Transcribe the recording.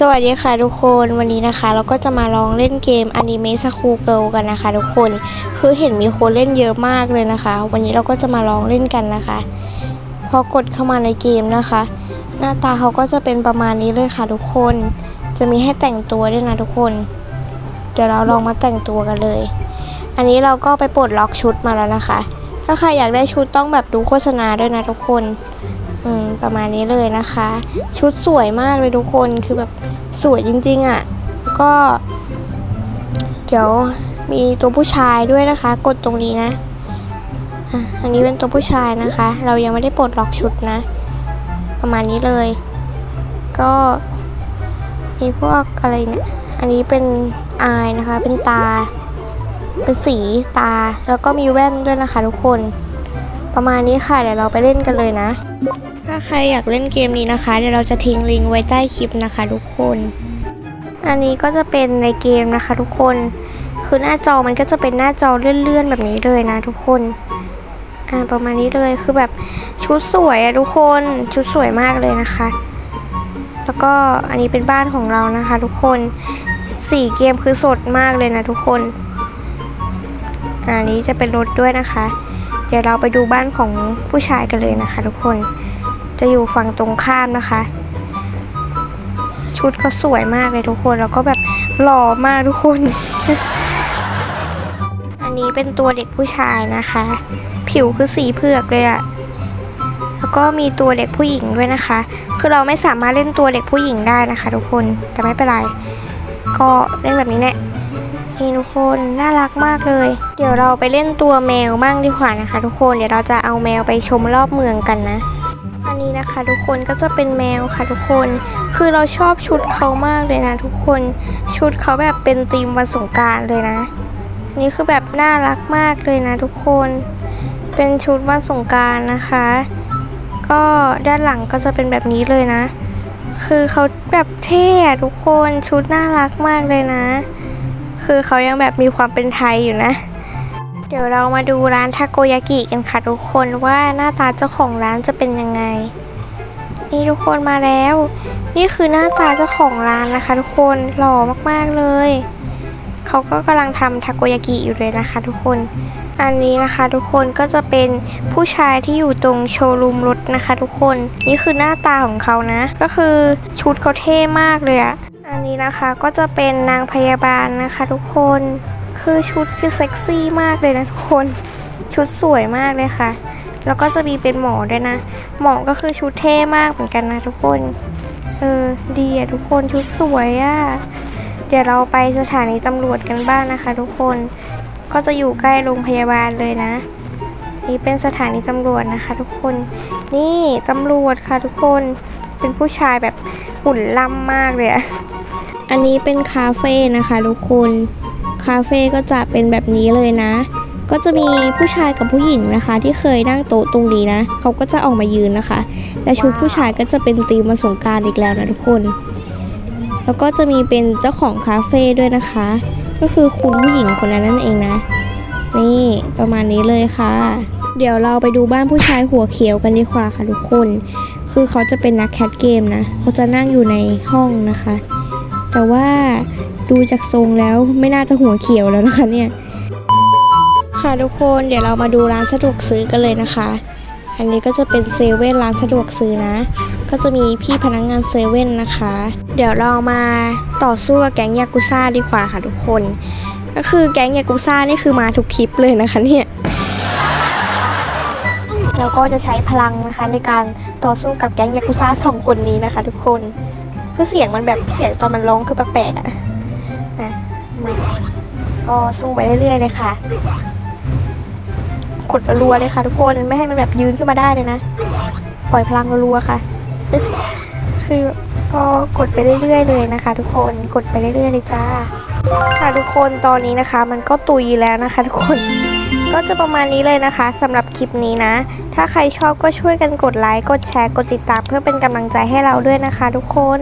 สวัสดีค่ะทุกคนวันนี้นะคะ เราก็จะมาลองเล่นเกมอนิเมะสคูเกิลกันนะคะ ทุกคนคือเห็นมีคนเล่นเยอะมากเลยนะคะ วันนี้เราก็จะมาลองเล่นกันนะคะ พอกดเข้ามาในเกมนะคะ หน้าตาเขาก็จะเป็นประมาณนี้เลยค่ะทุกคน จะมีให้แต่งตัวด้วยนะทุกคน เดี๋ยวเราลองมาแต่งตัวกันเลย อันนี้เราก็ไปปลดล็อกชุดมาแล้วนะคะ ถ้าใครอยากได้ชุดต้องแบบดูโฆษณาด้วยนะทุกคน อืมประมาณนี้เลยนะคะ ชุดสวยมากเลยทุกคนคือแบบสวยจริงๆอะ่ะก็ เดี๋ยวมีตัวผู้ชายด้วยนะคะ กดตรงนี้นะอะอันนี้เป็นตัวผู้ชายนะคะ เรายังไม่ได้ปลดล็อกชุดนะ ประมาณนี้เลย ก็มีพวกอะไรเนี่ยอันนี้เป็นอายนะคะ เป็นตา เป็นสีตา แล้วก็มีแว่นด้วยนะคะทุกคน ประมาณนี้ค่ะ เดี๋ยวเราไปเล่นกันเลยนะ ถ้าใครอยากเล่นเกมนี้นะคะ เดี๋ยวเราจะทิ้งลิงก์ไว้ใต้คลิปนะคะ ทุกคน อันนี้ก็จะเป็นในเกมนะคะ ทุกคน คือหน้าจอมันก็จะเป็นหน้าจอเลื่อนๆแบบนี้เลยนะทุกคน อ่าประมาณนี้เลยคือแบบชุดสวยอะทุกคนชุดสวยมากเลยนะคะ แล้วก็อันนี้เป็นบ้านของเรานะคะ ทุกคนสีเกมคือสดมากเลยนะทุกคน อันนี้จะเป็นรถด้วยนะคะ เดี๋ยวเราไปดูบ้านของผู้ชายกันเลยนะคะ ทุกคน จะอยู่ฝั่งตรงข้ามนะคะ ชุดก็สวยมากเลยทุกคน แล้วก็แบบหล่อมากทุกคน อันนี้เป็นตัวเด็กผู้ชายนะคะ ผิวคือสีเผือกเลยอะแล้วก็มีตัวเด็กผู้หญิงด้วยนะคะ คือเราไม่สามารถเล่นตัวเด็กผู้หญิงได้นะคะ ทุกคนแต่ไม่เป็นไร ก็เล่นแบบนี้แหละนี่ทุกคนน่ารักมากเลย เดี๋ยวเราไปเล่นตัวแมวบ้างดีกว่านะคะ ทุกคนเดี๋ยวเราจะเอาแมวไปชมรอบเมืองกันนะ อันนี้นะคะทุกคนก็จะเป็นแมวค่ะทุกคน คือเราชอบชุดเขามากเลยนะทุกคน ชุดเขาแบบเป็นธีมวันสงการเลยนะ นี่คือแบบน่ารักมากเลยนะทุกคน เป็นชุดวันสงการนะคะ ก็ด้านหลังก็จะเป็นแบบนี้เลยนะ คือเขาแบบเท่ทุกคน ชุดน่ารักมากเลยนะ คือเขายังแบบมีความเป็นไทยอยู่นะ ดี๋ยวเรามาดูร้านทาโกยากิกันค่ะทุกคนว่าหน้าตาเจ้าของร้านจะเป็นยังไง นี่ทุกคนมาแล้ว นี่คือหน้าตาเจ้าของร้านนะคะ ทุกคนหล่อมากๆเลย เขาก็กำลังทำทาโกยากิอยู่เลยนะคะ ทุกคนอันนี้นะคะทุกคนก็จะเป็นผู้ชายที่อยู่ตรงโชว์รูมรถนะคะ ทุกคนนี่คือหน้าตาของเขานะ ก็คือชุดเขาเท่มากเลยอะอันนี้นะคะก็จะเป็นนางพยาบาลนะคะ ทุกคน คือชุดคือเซ็กซี่มากเลยนะทุกคน ชุดสวยมากเลยค่ะ แล้วก็จะมีเป็นหมอด้วยนะ หมอก็คือชุดเท่มากเหมือนกันนะทุกคน เออดีอะทุกคนชุดสวยอะเดี๋ยวเราไปสถานีตำรวจกันบ้างนะคะ ทุกคน ก็จะอยู่ใกล้โรงพยาบาลเลยนะ นี่เป็นสถานีตำรวจนะคะ ทุกคน นี่ตำรวจค่ะทุกคน เป็นผู้ชายแบบหุ่นล่ำมากเลยอันนี้เป็นคาเฟ่นะคะทุกคน คาเฟ่ก็จะเป็นแบบนี้เลยนะ ก็จะมีผู้ชายกับผู้หญิงนะคะ ที่เคยนั่งโต๊ะตรงนี้นะ เขาก็จะออกมายืนนะคะ และชุดผู้ชายก็จะเป็นธีมมาสงการอีกแล้วนะทุกคน แล้วก็จะมีเป็นเจ้าของคาเฟ่ด้วยนะคะ ก็คือคุณผู้หญิงคนนั้นนั่นเองนะ นี่ประมาณนี้เลยค่ะเดี๋ยวเราไปดูบ้านผู้ชายหัวเขียวกันดีกว่าค่ะทุกคน คือเขาจะเป็นนักแคทเกมนะ เขาจะนั่งอยู่ในห้องนะคะ แต่ว่า ดูจากทรงแล้วไม่น่าจะหัวเขียวแล้วนะคะเนี่ย ค่ะทุกคนเดี๋ยวเรามาดูร้านสะดวกซื้อกันเลยนะคะ อันนี้ก็จะเป็นเซเว่นร้านสะดวกซื้อนะ ก็จะมีพี่พนักงงานเซเว่นนะคะ เดี๋ยวเรามาต่อสู้กับแก๊งยากุซ่าดีกว่าค่ะทุกคน ก็คือแก๊งยากุซ่านี่คือมาทุกคลิปเลยนะคะเนี่ยเราก็จะใช้พลังนะคะในการต่อสู้กับแก๊งยากุซ่าสองคนนี้นะคะ ทุกคน คือเสียงมันแบบเสียงตอนมันร้องคือแปลกๆอะ นะมาก็สู้ไปเรื่อยๆเลยค่ะกดรัวเลยค่ะทุกคนไม่ให้มันแบบยืนขึ้นมาได้เลยนะ ปล่อยพลังรัวค่ะ คือก็กดไปเรื่อยๆเลยนะคะ ทุกคนกดไปเรื่อยๆเลยจ้า ค่ะทุกคนตอนนี้นะคะ มันก็ตุยแล้วนะคะ ทุกคนก็จะประมาณนี้เลยนะคะสำหรับคลิปนี้นะ ถ้าใครชอบก็ช่วยกันกดไลค์กดแชร์กดติดตามเพื่อเป็นกำลังใจให้เราด้วยนะคะ ทุกคน